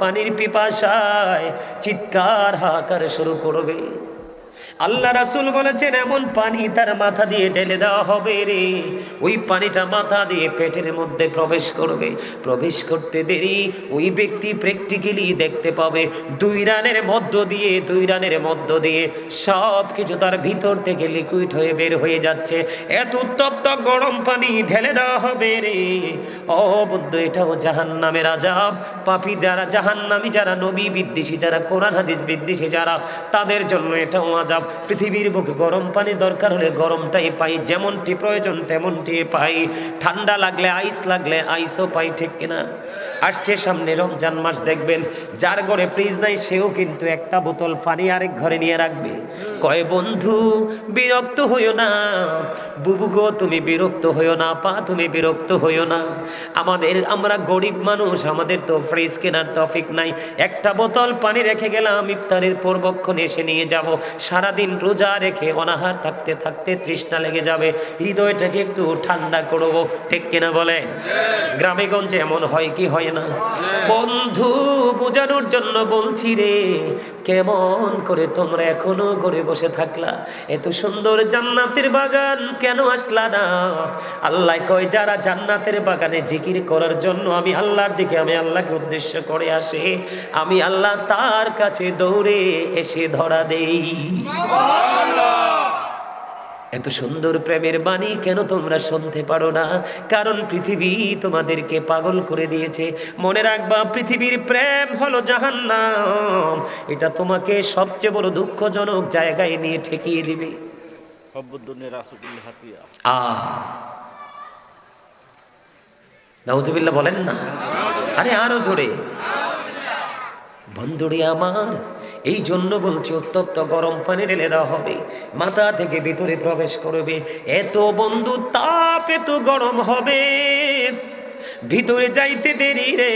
পানির পিপাসায় চিৎকার হাকার শুরু করবে। আল্লাহ রাসুল বলেছেন, এমন পানি তার মাথা দিয়ে ঢেলে দেওয়া হবে রে। ওই পানিটা মাথা দিয়ে পেটের মধ্যে প্রবেশ করবে। প্রবেশ করতে দেরি, ওই ব্যক্তি প্র্যাকটিক্যালি দেখতে পাবে দুই রানের মধ্য দিয়ে, দুই রানের মধ্য দিয়ে সব কিছু তার ভিতর থেকে লিকুইড হয়ে বের হয়ে যাচ্ছে। এত উত্তপ্ত গরম পানি ঢেলে দেওয়া হবে রে। অবদ্ধ এটাও জাহান নামের আজাব পাপি যারা জাহান্নামী, যারা নবী বিদ্বেষী, যারা কোরআন হাদিস বিদ্বেষী, যারা তাদের জন্য এটাও আজাব পৃথিবীর বুকে গরম পানি দরকার হলে গরমটাই পাই, যেমনটি প্রয়োজন তেমনটি পাই। ঠান্ডা লাগলে আইস লাগলে আইসও পাই, ঠিক কিনা? আসছে সামনে রমজান মাস, দেখবেন যার ঘরে ফ্রিজ নাই, সেও কিন্তু একটা বোতল পানি আরেক ঘরে নিয়ে রাখবে। কয় বন্ধু, বিরক্ত হইও না। বুবু গো, তুমি বিরক্ত হইও না, পা তুমি বিরক্ত হইও না। আমাদের, আমরা গরিব মানুষ, আমাদের তো ফ্রিজ কেনার তফিক নাই। একটা বোতল পানি রেখে গেলাম, ইফতারের পূর্বক্ষণ এসে নিয়ে যাব। সারাদিন রোজা রেখে অনাহার থাকতে থাকতে তৃষ্ণা লেগে যাবে। হৃদয়টাকে একটু ঠান্ডা করব, ঠিক কিনা বলে গ্রামে গঞ্জে এমন হয় কি হয় না? বন্ধু, বোঝানোর জন্য বলছি রে, কেমন করে তোমরা এখনও ঘরে বসে থাকলা। এত সুন্দর জান্নাতের বাগান কেন আসলা না? আল্লাহ কয়, যারা জান্নাতের বাগানে জিকির করার জন্য আমি আল্লাহর দিকে, আমি আল্লাহকে উদ্দেশ্য করে আসে, আমি আল্লাহ তার কাছে দৌড়ে এসে ধরা দেই। এত সুন্দর প্রেমের বাণী কেন তোমরা শুনতে পারো না? কারণ পৃথিবী তোমাদেরকে পাগল করে দিয়েছে। মনে রাখবা পৃথিবীর প্রেম হলো জাহান্নাম। এটা তোমাকে সবচেয়ে বড় দুঃখজনক জায়গায় নিয়ে ঠেকিয়ে দিবে। নাউজুবিল্লাহ বলেন না? আরে আরও জোরে। বন্ধুরি আমার এই জন্য বলছি অত্যন্ত গরম পানি ঢেলে দেওয়া হবে। মাথা থেকে ভিতরে প্রবেশ করবে। এত বন্ধু তাপ এত গরম হবে। ভিতরে যাইতে দেরি রে।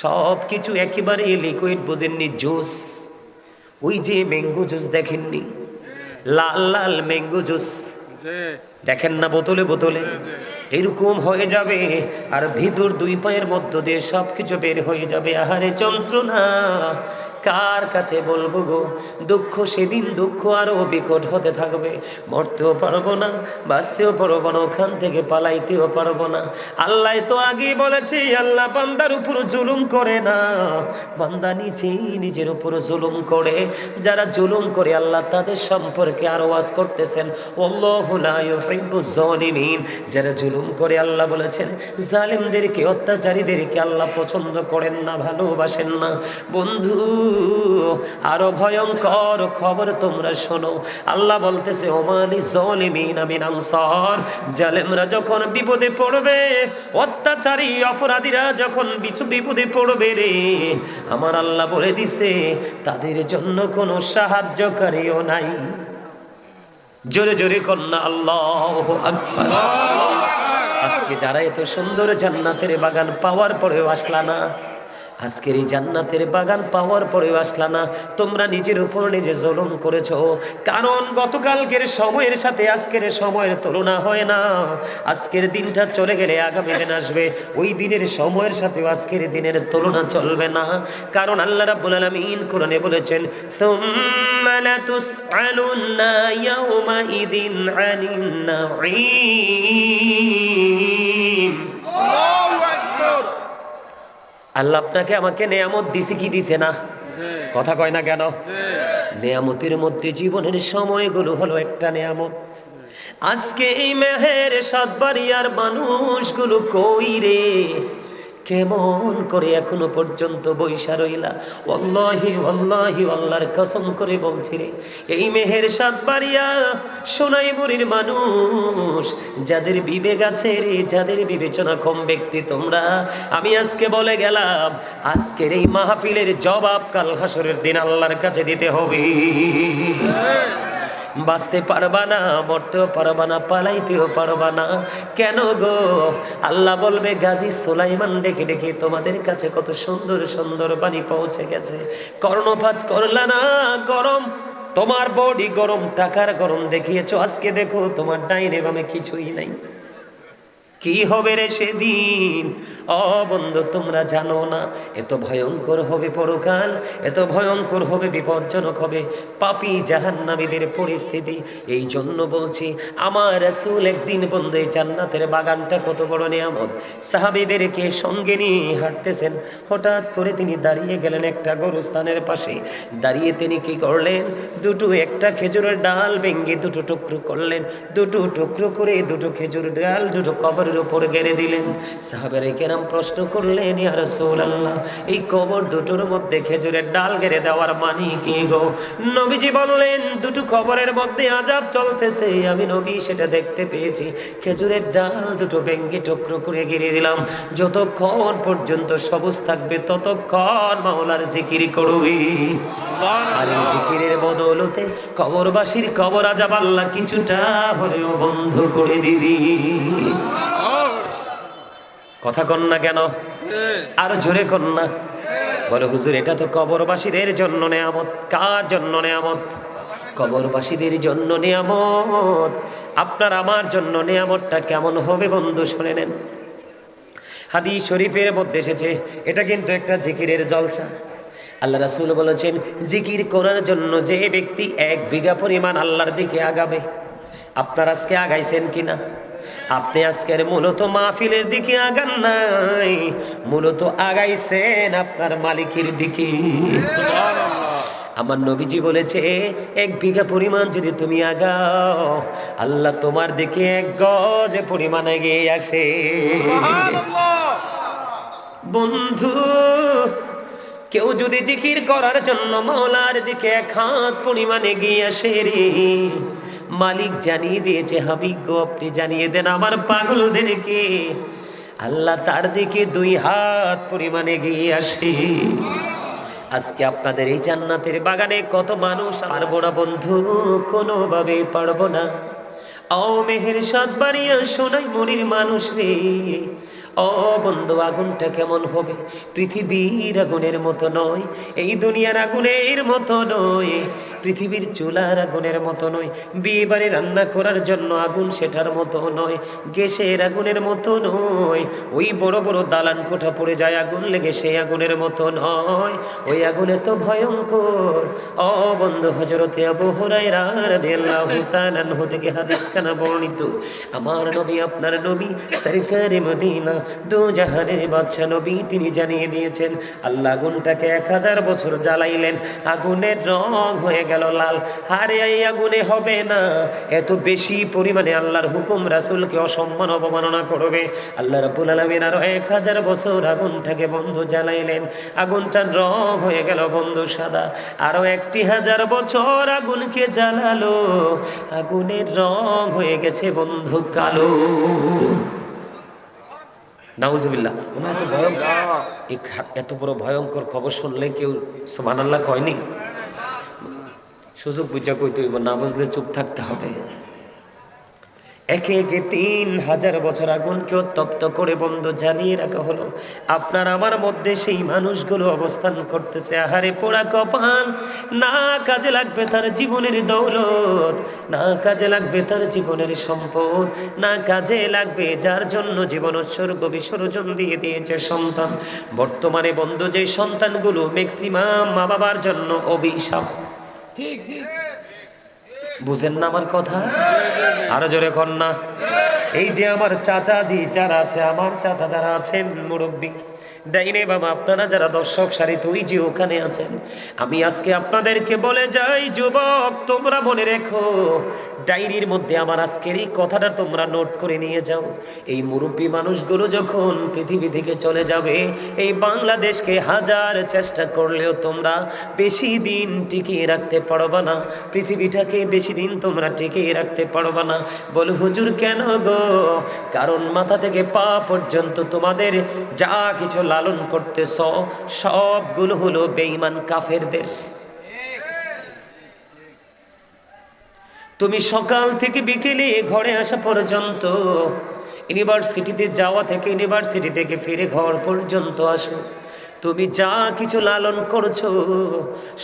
সব কিছু একেবারে লিকুইড বোঝেননি জুস। ওই যে ম্যাঙ্গো জুস দেখেননি? লাল লাল ম্যাঙ্গো জুস দেখেন না বোতলে বোতলে? এরকম হয়ে যাবে। আর ভিতর দুই পায়ের মধ্য দিয়ে সব কিছু বের হয়ে যাবে। আহারে, যন্ত্রণা। কার কাছে বলব গো? দুঃখ সেদিন, দুঃখ আরও বিকট হতে থাকবে। মরতেও পারব না, বাঁচতেও পারব না, ওখান থেকে পালাইতেও পারব না। আল্লাহ তো আগেই বলেছে, আল্লাহ বান্দার উপর জুলুম করে না। বান্দা নিজেই নিজের উপর জুলুম করে। যারা জুলুম করে, আল্লাহ তাদের সম্পর্কে আরও ওয়াজ করতেছেন। জালিমিন যারা জুলুম করে, আল্লাহ বলেছেন, জালিমদেরকে, অত্যাচারীদেরকে আল্লাহ পছন্দ করেন না, ভালোবাসেন না। বন্ধু আরও ভয়ঙ্কর খবর তোমরা শোনো। আল্লাহ বলতেছে আনসার। জালেমরা যখন বিপদে পড়বে, অত্যাচারী অপরাধীরা যখন বিপদে পড়বে রে, আমার আল্লাহ বলে দিছে, তাদের জন্য কোনো সাহায্যকারীও নাই। জোরে জোরে কন্যা, আল্লাহ আজকে যারা এত সুন্দর জান্নাতের বাগান পাওয়ার পরেও আসলা না। আজকের এই জান্নাতের বাগান পাওয়ার পরেও আসলা না। তোমরা নিজের উপর নিজে জুলুম করেছ। কারণ গতকালকের সময়ের সাথে আজকের সময়ের তুলনা হয় না। আজকের দিনটা চলে গেলে আগামী দিন আসবে। ওই দিনের সময়ের সাথে আজকের দিনের তুলনা চলবে না। কারণ আল্লাহ রাব্বুল আলামিন কোরআনে বলেছেন, সুম্মা লাতুসআলুন্না আল্লাহ আপনাকে আমাকে নেয়ামত দিছে কি দিছে না? কথা কয় না কেন? নেয়ামতের মধ্যে জীবনের সময়গুলো হলো একটা নেয়ামত। আজকে এই মেহের সাতবাড়িয়ার মানুষগুলো কই রে? কেমন করে এখনও পর্যন্ত বৈশা রইলা? অল্লাহি অল্লাহি আল্লাহর কসম করে বলছি রে, এই মেহের সাতবাড়িয়া সোনাইমুড়ির মানুষ, যাদের বিবেক আছে রে, যাদের বিবেচনা কম ব্যক্তি তোমরা, আমি আজকে বলে গেলাম, আজকের এই মাহফিলের জবাব কাল হাসরের দিন আল্লাহর কাছে দিতে হবে। বাঁচতে পারবা না, মরতেও পারবা না, পালাইতেও পারবা না। কেন গো? আল্লাহ বলবে, গাজী সোলাইমান ডেকে ডেকে তোমাদের কাছে কত সুন্দর সুন্দর বাণী পৌঁছে গেছে। কর্ণপাত করলা না, গরম। তোমার বডি গরম, টাকার গরম দেখিয়েছো। আজকে দেখো, তোমার ডাইনে বামে কিছুই নাই। কি হবে রে সেদিন? অ বন্ধু, তোমরা জানো না, এত ভয়ঙ্কর হবে পরকাল, এত ভয়ঙ্কর হবে, বিপজ্জনক হবে, পাপি জাহান্নামীদের পরিস্থিতি। এই জন্য বলছি, আমার রাসূল একদিন বন্ধু, এই জান্নাতের বাগানটা কত বড় নিয়ামত। সাহাবীদেরকে সঙ্গে নিয়ে হাঁটতেছেন। হঠাৎ করে তিনি দাঁড়িয়ে গেলেন একটা গরুস্থানের পাশে। দাঁড়িয়ে তিনি কি করলেন? দুটো, একটা খেজুরের ডাল ভেঙে দুটো টুকরো করলেন। দুটো টুকরো করে দুটো খেজুর ডাল, দুটো কবরের উপর গেড়ে দিলেন। সাহাবের কেরাম প্রশ্ন করলেন ইয়া রাসূলুল্লাহ এই কবর দুটোর মধ্যে খেজুরের ডাল গেড়ে দেওয়ার মানি কি গো? নবীজি বললেন দুটো কবরের মধ্যে আজাব চলতেছে। আমি নবী সেটা দেখতে পেয়েছি। খেজুরের ডাল দুটো ভেঙে টুকরো করে গিরে দিলাম। যতক্ষণ পর্যন্ত সবুজ থাকবে ততক্ষণ মাওলার জিকির করবি আর এই জিকিরের বদৌলতে কবরবাসীর কবর আজাব আল্লাহ কিছুটা হলেও বন্ধ করে দিবি। কথা কন না কেন? আর জোরে কন না। বলে, হুজুর, এটা তো কবরবাসীদের জন্য নেয়ামত। কার জন্য নেয়ামত? কবরবাসীদের জন্য নেয়ামত। আপনার আমার জন্য নেয়ামতটা কেমন হবে বন্ধু, শুনে নেন। হাদিস শরীফের মধ্যে এসেছে, এটা কিন্তু একটা জিকিরের জলসা। আল্লাহ রাসূল বলেছেন, জিকির করার জন্য যে ব্যক্তি এক বিঘা পরিমাণ আল্লাহর দিকে আগাবে। আপনার আজকে আগাইছেন কিনা? আপনি আজকের মূলত মাহফিলের দিকে আগান নাই। মূলত আগাইছেন আপনার মালিকের দিকে। আমার নবীজি বলেছে এক বিঘা পরিমাণ যদি তুমি আগাও আল্লাহ তোমার দিকে এক গজ পরিমাণ এগিয়ে আসে। বন্ধু কেউ যদি জিকির করার জন্য মাওলার দিকে এক হাত পরিমাণে গিয়ে আসে রে। মালিক জানিয়ে দিয়েছে, হাবিব গো, আপনি জানিয়ে দেন আমার পাগলদেরকে। আল্লাহ তার দিকে দুই হাত পরিমাণে গিয়ে আসে। আজকে আপনাদের এই জান্নাতের বাগানে কত মানুষ পারব না বন্ধু কোনোভাবে পারব না। ও মেহের সাত বাড়িয়া সোনাই মনির মানুষ রে। ও বন্ধু, আগুনটা কেমন হবে? পৃথিবীর আগুনের মতো নয়, এই দুনিয়ার আগুনের মতো নয়। পৃথিবীর চুলার আগুনের মতো নয় বিয়ে বাড়ি রান্না করার জন্য আগুন সেটার মতো নয়, গ্যাসের আগুনের মতো নয়। ওই বড় বড় দালান কোঠা পড়ে যায়, আগুন লেগে সেই আগুনের মতো নয়। ওই আগুনে তো ভয়ঙ্কর। ও বন্ধু হজরতে আবু বর্ণিত, আমার নবী, আপনার নবী সরকারে মদিনা, দু জাহানের বাদশা নবী তিনি জানিয়ে দিয়েছেন, আল্লাহ আগুনটাকে এক হাজার বছর জ্বালাইলেন, আগুনের রং হয়ে গেল লাল। আরে এই আগুনে হবে না। এত বেশি পরিমাণে আল্লাহর হুকুম রাসূলকে অসম্মান অবমাননা করবে। আল্লাহ রাব্বুল আলামিন আরও এক হাজার বছর আগুনটাকে বন্ধু জ্বালাইলেন। আগুনটার রং হয়ে গেল বন্ধু সাদা। আরও একটি হাজার বছর আগুনকে জ্বালালো। আগুনের রং হয়ে গেছে বন্ধু কালো। নাউজুবিল্লাহ। ওমা এত ভয়ঙ্কর এত বড় ভয়ঙ্কর খবর শুনলে কেউ সুবহানাল্লাহ কয়নি? সুযোগ বুঝা কইতে হইব না বুঝলে চুপ থাকতে হবে। একে একে তিন হাজার বছর আগুনকে উত্তপ্ত করে বন্ধ জ্বালিয়ে রাখা হলো। আপনার আমার মধ্যে সেই মানুষগুলো অবস্থান করতেছে। আহারে পোড়া কপাল, না কাজে লাগবে তার জীবনের দৌলত, না কাজে লাগবে তার জীবনের সম্পদ, না কাজে লাগবে যার জন্য জীবন উৎসর্গ বিসর্জন দিয়ে দিয়েছে সন্তান। বর্তমানে বন্ধু যে সন্তানগুলো ম্যাক্সিমাম মা বাবার জন্য অভিশাপ। বুঝেন না আমার কথা? আরও জোরে কন্যা এই যে আমার চাচা জি যারা আছে, আমার চাচা যারা আছেন মুরব্বী ডাইনে বাবা আপনারা যারা দর্শক সারিতে ওই যে ওখানে আছেন, আমি আজকে আপনাদেরকে বলে যাই, যুবক, তোমরা মনে রেখো ডায়েরির মধ্যে আমার আজকের এই কথাটা তোমরা নোট করে নিয়ে যাও। এই মুরব্বী মানুষগুলো যখন পৃথিবী থেকে চলে যাবে, এই বাংলাদেশকে হাজার চেষ্টা করলেও তোমরা বেশি দিন টিকিয়ে রাখতে পারবে না, পৃথিবীটাকে বেশি দিন তোমরা টিকিয়ে রাখতে পারবে না। বল, হুজুর, কেন গো? কারণ মাথা থেকে পা পর্যন্ত তোমাদের যা কিছু লালন করতেছ, সবগুলো হলো বেঈমান কাফেরদের। তুমি সকাল থেকে বিকেলে ঘরে আসা পর্যন্ত ইউনিভার্সিটিতে যাওয়া থেকে ইউনিভার্সিটি থেকে ফিরে ঘর পর্যন্ত আসো। তুমি যা কিছু লালন করছ,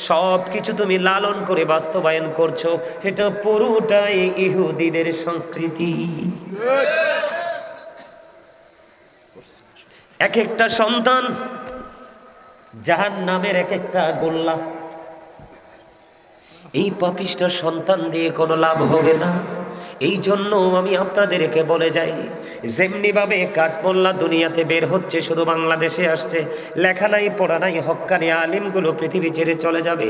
সব কিছু তুমি লালন করে বাস্তবায়ন করছ। এটা পুরোটাই ইহুদিদের সংস্কৃতি। এক একটা সন্তান জাহান নামের এক একটা গোল্লা। এই পাপিষ্টার সন্তান দিয়ে কোনো লাভ হবে না। এই জন্য আমি আপনাদেরকে বলে যাই যেমনি ভাবে কাঠমোল্লা দুনিয়াতে বের হচ্ছে, শুধু বাংলাদেশে আসছে, লেখা নাই, পড়া নাই, হক্কানি আলিমগুলো পৃথিবী ছেড়ে চলে যাবে।